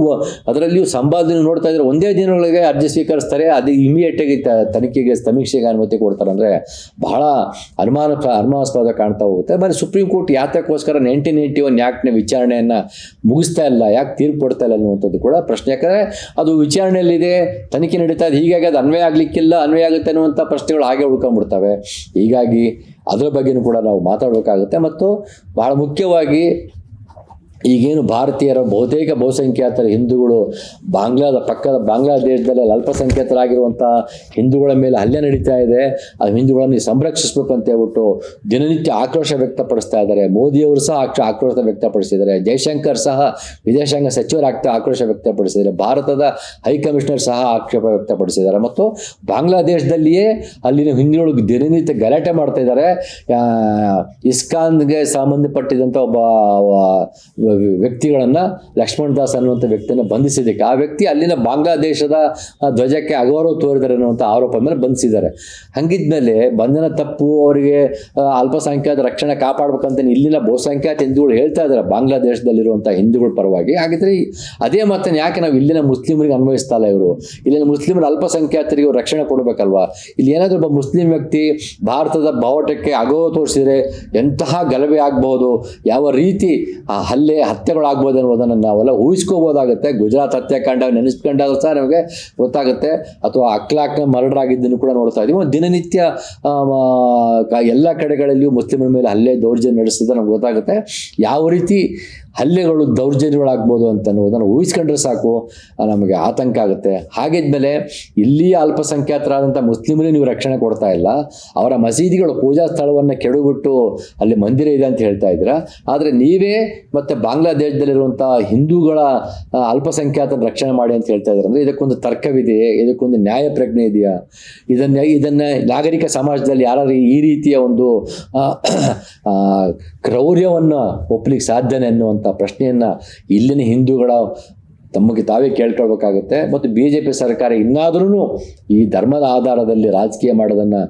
ಅದರಲ್ಲಿಯೂ ಸಂಪಾದನೆ ನೋಡ್ತಾ ಇದ್ರೆ ಒಂದೇ ದಿನಗಳಿಗೆ ಅರ್ಜಿ ಸ್ವೀಕರಿಸ್ತಾರೆ, ಅದು ಇಮಿಡಿಯೇಟಾಗಿ ತನಿಖೆಗೆ, ಸಮೀಕ್ಷೆಗೆ ಅನುಮತಿ ಕೊಡ್ತಾರೆ ಅಂದರೆ ಬಹಳ ಅನುಮಾನ ಅನುಮಾನಾಸ್ಪದ ಕಾಣ್ತಾ ಹೋಗುತ್ತೆ. ಬರೀ ಸುಪ್ರೀಂ ಕೋರ್ಟ್ ಯಾತಕ್ಕೋಸ್ಕರ ನೈನ್ಟೀನ್ ಏಯ್ಟಿ ಒನ್ ಆ್ಯಕ್ಟ್ನ ವಿಚಾರಣೆಯನ್ನು ಮುಗಿಸ್ತಾ ಇಲ್ಲ, ಯಾಕೆ ತೀರ್ಪು ಕೊಡ್ತಾ ಇಲ್ಲ ಅನ್ನುವಂಥದ್ದು ಕೂಡ ಪ್ರಶ್ನೆ. ಯಾಕಂದರೆ ಅದು ವಿಚಾರಣೆಯಲ್ಲಿದೆ, ತನಿಖೆ ನಡೀತಾ ಇದೆ, ಹೀಗಾಗಿ ಅದು ಅನ್ವಯ ಆಗಲಿಕ್ಕಿಲ್ಲ, ಅನ್ವಯ ಆಗುತ್ತೆ ಅನ್ನುವಂಥ ಪ್ರಶ್ನೆಗಳು ಹಾಗೆ ಉಳ್ಕೊಂಡ್ಬಿಡ್ತವೆ ಹೀಗಾಗಿ ಅದರ ಬಗ್ಗೆನೂ ಕೂಡ ನಾವು ಮಾತಾಡಬೇಕಾಗುತ್ತೆ. ಮತ್ತು ಬಹಳ ಮುಖ್ಯವಾಗಿ ಈಗೇನು ಭಾರತೀಯರ ಬಹುತೇಕ ಬಹುಸಂಖ್ಯಾತರ ಹಿಂದೂಗಳು ಬಾಂಗ್ಲಾದ ಪಕ್ಕದ ಬಾಂಗ್ಲಾದೇಶದಲ್ಲಿ ಅಲ್ಪಸಂಖ್ಯಾತರಾಗಿರುವಂಥ ಹಿಂದೂಗಳ ಮೇಲೆ ಹಲ್ಲೆ ನಡೀತಾ ಇದೆ. ಆ ಹಿಂದೂಗಳನ್ನು ಸಂರಕ್ಷಿಸಬೇಕು ಅಂತ ಹೇಳ್ಬಿಟ್ಟು ದಿನನಿತ್ಯ ಆಕ್ರೋಶ ವ್ಯಕ್ತಪಡಿಸ್ತಾ ಇದ್ದಾರೆ. ಮೋದಿಯವರು ಸಹ ಆಕ್ರ ಆಕ್ರೋಶ ವ್ಯಕ್ತಪಡಿಸಿದ್ದಾರೆ. ಜಯಶಂಕರ್ ಸಹ ವಿದೇಶಾಂಗ ಸಚಿವರಾಗ್ತಾ ಆಕ್ರೋಶ ವ್ಯಕ್ತಪಡಿಸಿದ್ದಾರೆ. ಭಾರತದ ಹೈಕಮಿಷನರ್ ಸಹ ಆಕ್ಷೇಪ ವ್ಯಕ್ತಪಡಿಸಿದ್ದಾರೆ. ಮತ್ತು ಬಾಂಗ್ಲಾದೇಶದಲ್ಲಿಯೇ ಅಲ್ಲಿನ ಹಿಂದೂಗಳು ದಿನನಿತ್ಯ ಗಲಾಟೆ ಮಾಡ್ತಾ ಇದ್ದಾರೆ. ಇಸ್ಕಾನ್ಗೆ ಸಂಬಂಧಪಟ್ಟಿದಂಥ ಒಬ್ಬ ವ್ಯಕ್ತಿಗಳನ್ನು ಲಕ್ಷ್ಮಣ್ ದಾಸ್ ಅನ್ನುವಂಥ ವ್ಯಕ್ತಿಯನ್ನು ಬಂಧಿಸಿದ್ದಕ್ಕೆ, ಆ ವ್ಯಕ್ತಿ ಅಲ್ಲಿನ ಬಾಂಗ್ಲಾದೇಶದ ಧ್ವಜಕ್ಕೆ ಅಗೌರವ ತೋರಿದ್ದಾರೆ ಅನ್ನುವಂಥ ಆರೋಪ ಮೇಲೆ ಬಂಧಿಸಿದ್ದಾರೆ. ಹಂಗಿದ್ಮೇಲೆ ಬಂಧನ ತಪ್ಪು, ಅವರಿಗೆ ಅಲ್ಪಸಂಖ್ಯಾತ ರಕ್ಷಣೆ ಕಾಪಾಡಬೇಕಂತ ಇಲ್ಲಿನ ಬಹುಸಂಖ್ಯಾತ ಹಿಂದೂಗಳು ಹೇಳ್ತಾ ಇದ್ದಾರೆ ಬಾಂಗ್ಲಾದೇಶದಲ್ಲಿರುವಂಥ ಹಿಂದೂಗಳ ಪರವಾಗಿ. ಹಾಗಿದ್ರೆ ಅದೇ ಮಾತನ್ನು ಯಾಕೆ ನಾವು ಇಲ್ಲಿನ ಮುಸ್ಲಿಮರಿಗೆ ಅನ್ವಯಿಸ್ತಾ ಇಲ್ಲ ಇವರು? ಇಲ್ಲಿನ ಮುಸ್ಲಿಮರ ಅಲ್ಪಸಂಖ್ಯಾತರಿಗೆ ರಕ್ಷಣೆ ಕೊಡಬೇಕಲ್ವಾ? ಇಲ್ಲಿ ಏನಾದರೂ ಒಬ್ಬ ಮುಸ್ಲಿಂ ವ್ಯಕ್ತಿ ಭಾರತದ ಬಾವಟಕ್ಕೆ ಅಗೌರವ ತೋರಿಸಿದರೆ ಎಂತಹ ಗಲಭೆ ಆಗಬಹುದು? ಯಾವ ರೀತಿ ಆ ಹಲ್ಲೆ ಹತ್ಯೆಗಳಾಗ್ಬೋದು ಅನ್ನೋದನ್ನು ನಾವೆಲ್ಲ ಊಹಿಸ್ಕೋಬೋದಾಗುತ್ತೆ. ಗುಜರಾತ್ ಹತ್ಯಾಕಾಂಡ ನೆನೆಸ್ಕೊಂಡಾಗ ಸಹ ನಮಗೆ ಗೊತ್ತಾಗುತ್ತೆ. ಅಥವಾ ಅಕ್ಲಾಕ್ನ ಮರ್ಡರ್ ಆಗಿದ್ದನ್ನು ಕೂಡ ನೋಡ್ತಾ ಇದ್ದೀವಿ. ದಿನನಿತ್ಯ ಎಲ್ಲ ಕಡೆಗಳಲ್ಲಿಯೂ ಮುಸ್ಲಿಮರ ಮೇಲೆ ಹಲ್ಲೆ ದೌರ್ಜನ್ಯ ನಡೆಸಿದ್ರೆ ನಮ್ಗೆ ಗೊತ್ತಾಗುತ್ತೆ. ಯಾವ ರೀತಿ ಹಲ್ಲೆಗಳು ದೌರ್ಜನ್ಯಗಳಾಗ್ಬೋದು ಅಂತ ಅನ್ನೋದನ್ನು ಊಹಿಸ್ಕೊಂಡ್ರೆ ಸಾಕು ನಮಗೆ ಆತಂಕ ಆಗುತ್ತೆ. ಹಾಗಿದ್ಮೇಲೆ ಇಲ್ಲಿ ಅಲ್ಪಸಂಖ್ಯಾತರಾದಂಥ ಮುಸ್ಲಿಮರಿಗೆ ನೀವು ರಕ್ಷಣೆ ಕೊಡ್ತಾ ಇಲ್ಲ. ಅವರ ಮಸೀದಿಗಳು ಪೂಜಾ ಸ್ಥಳವನ್ನು ಕೆಡವಿಬಿಟ್ಟು ಅಲ್ಲಿ ಮಂದಿರ ಇದೆ ಅಂತ ಹೇಳ್ತಾ ಇದ್ದೀರ. ಆದರೆ ನೀವೇ ಮತ್ತು ಬಾಂಗ್ಲಾದೇಶದಲ್ಲಿರುವಂಥ ಹಿಂದೂಗಳ ಅಲ್ಪಸಂಖ್ಯಾತರ ರಕ್ಷಣೆ ಮಾಡಿ ಅಂತ ಹೇಳ್ತಾ ಇದ್ದಾರೆ. ಅಂದರೆ ಇದಕ್ಕೊಂದು ತರ್ಕವಿದೆಯೇ ಇದಕ್ಕೊಂದು ನ್ಯಾಯ ಪ್ರಜ್ಞೆ ಇದೆಯಾ? ಇದನ್ನ ಇದನ್ನ ನಾಗರಿಕ ಸಮಾಜದಲ್ಲಿ ಯಾರು ಈ ರೀತಿಯ ಒಂದು ಕ್ರೌರ್ಯವನ್ನು ಒಪ್ಪಲಿಕ್ಕೆ ಸಾಧ್ಯನೇ ಅನ್ನುವಂಥ ಪ್ರಶ್ನೆಯನ್ನು ಇಲ್ಲಿನ ಹಿಂದೂಗಳ ತಮಗೆ ತಾವೇ ಕೇಳ್ಕೊಳ್ಬೇಕಾಗುತ್ತೆ. ಮತ್ತು ಬಿ ಜೆ ಪಿ ಸರ್ಕಾರ ಇನ್ನಾದ್ರೂ ಈ ಧರ್ಮದ ಆಧಾರದಲ್ಲಿ ರಾಜಕೀಯ ಮಾಡೋದನ್ನು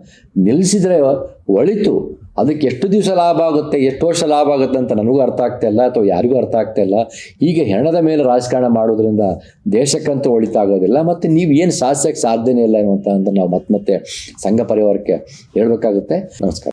ನಿಲ್ಲಿಸಿದರೆ ಒಳಿತು. ಅದಕ್ಕೆ ಎಷ್ಟು ದಿವಸ ಲಾಭ ಆಗುತ್ತೆ, ಎಷ್ಟು ವರ್ಷ ಲಾಭ ಆಗುತ್ತೆ ಅಂತ ನನಗೂ ಅರ್ಥ ಆಗ್ತಾ ಇಲ್ಲ, ಅಥವಾ ಯಾರಿಗೂ ಅರ್ಥ ಆಗ್ತಾ ಈಗ ಹೆಣದ ಮೇಲೆ ರಾಜಕಾರಣ ಮಾಡೋದ್ರಿಂದ ದೇಶಕ್ಕಂತೂ ಒಳಿತಾಗೋದಿಲ್ಲ. ಮತ್ತು ನೀವು ಏನು ಸಾಧಿಸೋಕ್ಕೆ ಸಾಧ್ಯನೇ ಇಲ್ಲ ಅನ್ನುವಂಥ ಅಂತ ನಾವು ಮತ್ತೆ ಮತ್ತೆ ಸಂಘ ಪರಿವಾರಕ್ಕೆ ಹೇಳಬೇಕಾಗುತ್ತೆ. ನಮಸ್ಕಾರ.